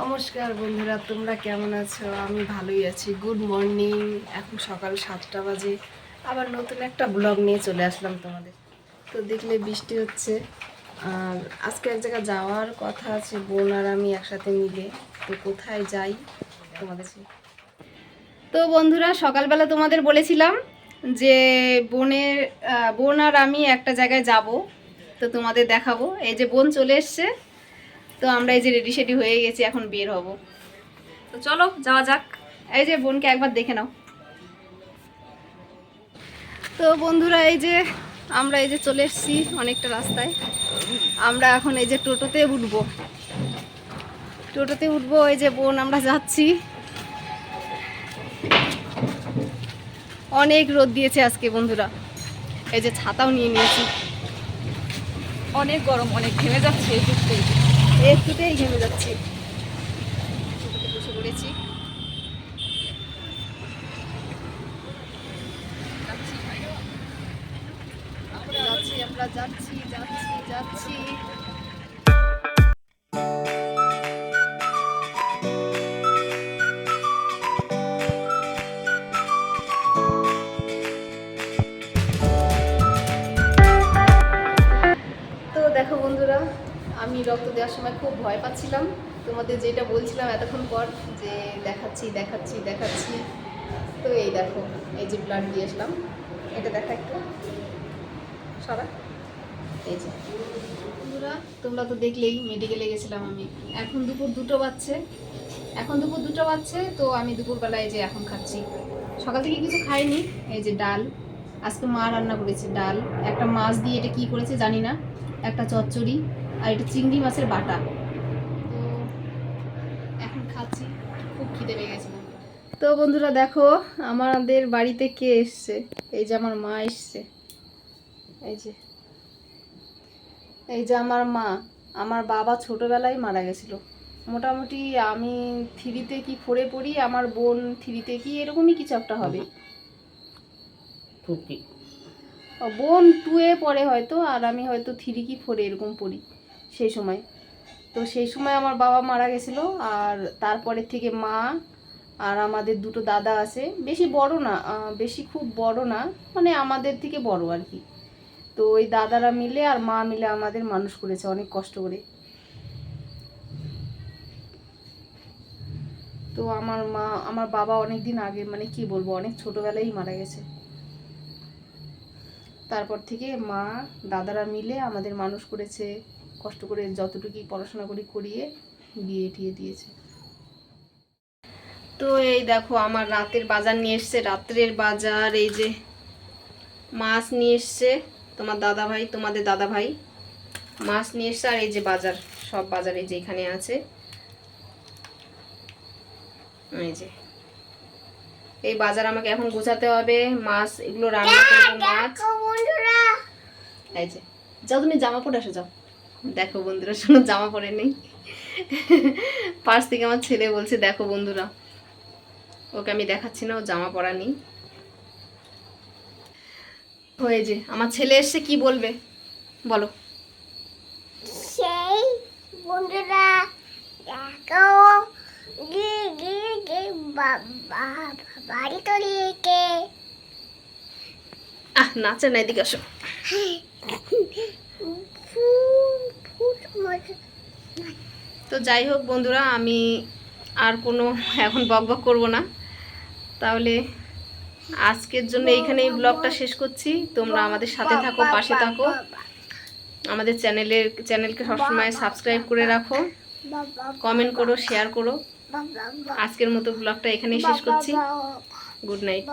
নমস্কার বন্ধুরা, তোমরা কেমন আছো? আমি ভালোই আছি। গুড মর্নিং এখন সকাল সাতটা বাজে। আবার নতুন একটা ব্লগ নিয়ে চলে আসলাম তোমাদের। তো দেখলে বৃষ্টি হচ্ছে। আর আজকে এক জায়গায় যাওয়ার কথা আছে, বোন আর আমি একসাথে মিলে। তো কোথায় যাই তোমাদের তো বন্ধুরা, সকালবেলা তোমাদের বলেছিলাম যে বোনের বোন আর আমি একটা জায়গায় যাব। তো তোমাদের দেখাবো। এই যে বোন চলে এসছে। তো আমরা এই যে রেডি সেডি হয়ে গেছি, এখন বের হব। তো চলো, যাওয়া যাক। এই যে বোনকে একবার দেখে নাও। তো বন্ধুরা, এই যে আমরা এই যে চলে এসেছি অনেকটা রাস্তায়। আমরা এখন এই যে টোটোতে উঠবো। টোটোতে উঠবো, এই যে বোন, আমরা যাচ্ছি। অনেক রোদ দিয়েছে আজকে বন্ধুরা। এই যে ছাতাও নিয়ে নিয়েছি। অনেক গরম, অনেক ঘেমে যাচ্ছে এই একটুতেই ঘেমে যাচ্ছি। বসে যাচ্ছি আমরা যাচ্ছি যাচ্ছি যাচ্ছি। তো দেখো বন্ধুরা আমি রক্ত দেওয়ার সময় খুব ভয় পাচ্ছিলাম। তোমাদের যেটা বলছিলাম এতক্ষণ পর যে দেখাচ্ছি দেখাচ্ছি দেখাচ্ছি। তো এই দেখো, এই যে ব্লাড দিয়ে আসলাম। এটা দেখা একটু। সরা? এই যে। বন্ধুরা, তোমরা তো দেখলেই মেডিকেলে গেছিলাম আমি। এখন দুপুর দুটো বাজছে। এখন দুপুর দুটো বাজছে, তো আমি দুপুরবেলায় যে এখন খাচ্ছি। সকাল থেকে কিছু খাইনি। এই যে ডাল। আজকে মা রান্না করেছে ডাল। একটা মাছ দিয়ে এটা কি করেছে জানি না। একটা চচ্চড়ি। আর এটা চিংড়ি মাছের বাটা। তো এখন খাচ্ছি খুব খিদে পেয়ে গেছে তো বন্ধুরা দেখো আমাদের বাড়িতে কে এসছে? এই যে আমার মা এসছে। এই যে। এই যে আমার মা আমার বাবা ছোটবেলায় মারা গেছিল। মোটামুটি আমি থ্রিতে কি ফোরে পড়ি আমার বোন থ্রিতে কি এরকমই কিছু একটা হবে। বোন টুয়ে পড়ে হয়তো আর আমি হয়তো থ্রি কি ফোরে এরকম পড়ি। সেই সময়। তো সেই সময় আমার বাবা মারা গেছিল আর তারপরের থেকে মা আর আমাদের দুটো দাদা আছে। বেশি বড় না বেশি খুব বড় না মানে আমাদের থেকে বড় আর কি। তো ওই দাদারা মিলে আর মা মিলে আমাদের মানুষ করেছে অনেক কষ্ট করে। তো আমার মা, আমার বাবা অনেক দিন আগে মানে কি বলব, অনেক ছোটবেলায় মারা গেছে। তারপর থেকে মা, দাদারা মিলে আমাদের মানুষ করেছে। কষ্ট করে যতটুকু পড়াশোনা করি করিয়ে বিয়ে টিয়ে দিয়েছে। তো এই দেখো আমার রাতের বাজার নিয়ে এসছে রাত্রের বাজার এই যে মাছ নিয়ে এসছে তোমার দাদা ভাই তোমাদের দাদা ভাই মাছ নিয়ে এসছে আর এই যে বাজার সব বাজার এই যে এখানে আছে। এই যে। এই বাজার আমাকে এখন গোছাতে হবে মাছ এগুলো রান্না করব মাছ। এই যে। যাও তুমি জামা পরে আসো যাও। দেখো বন্ধুরা শোনো জামা পরে নেই। পাশ থেকে আমার ছেলে বলছে দেখো বন্ধুরা ওকে আমি দেখাচ্ছি না ও জামা পরা নেই। হয়ে যে আমার ছেলে এসে কি বলবে? বলো। সেই বন্ধুরা দেখো গি গি গি বাবা বাড়ি তলিয়েছে আহ নাচে না এদিকে আসো তো যাই হোক বন্ধুরা, আমি আর কোনো এখন বক বক করব না। তাহলে আজকের জন্য এইখানে এই ব্লগটা শেষ করছি। তোমরা আমাদের সাথে থাকো, পাশে থাকো। আমাদের চ্যানেলের চ্যানেলকে সবসময় সাবস্ক্রাইব করে রাখো। কমেন্ট করো, শেয়ার করো। আজকের মতো ব্লগটা এখানেই শেষ করছি। Good night.